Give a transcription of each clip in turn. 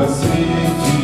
assim te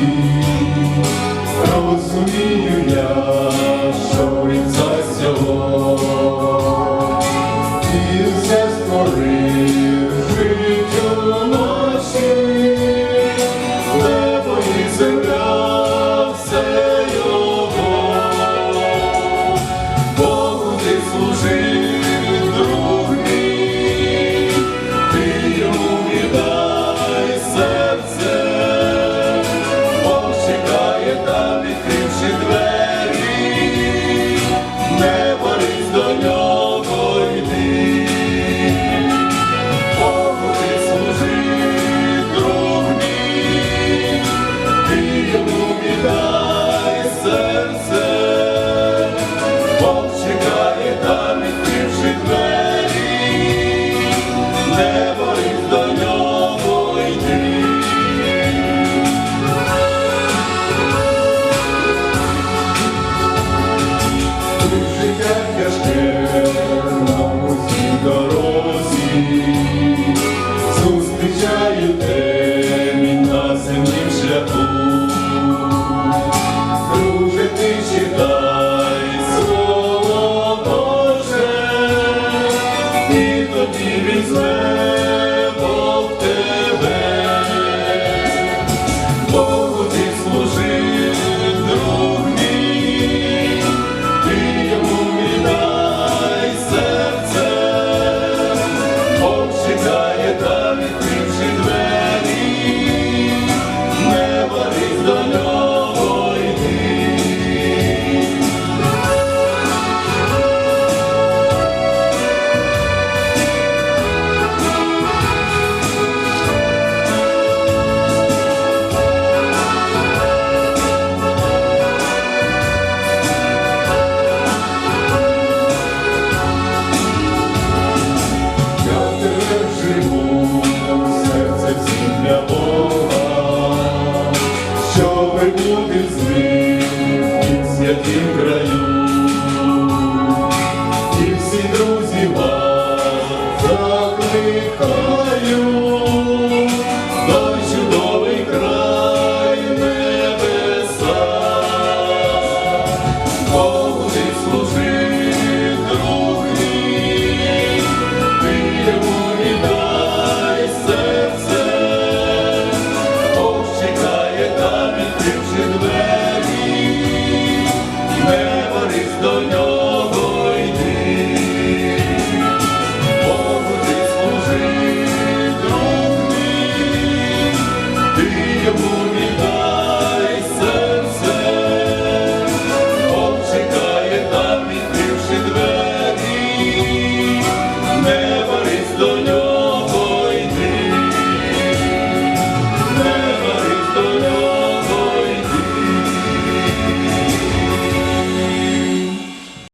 життя тяжке нам дорозі, зустрічаю темінь на землі шляху, друже читай слово Боже, і тоді візьме. прибути з ним святій краю.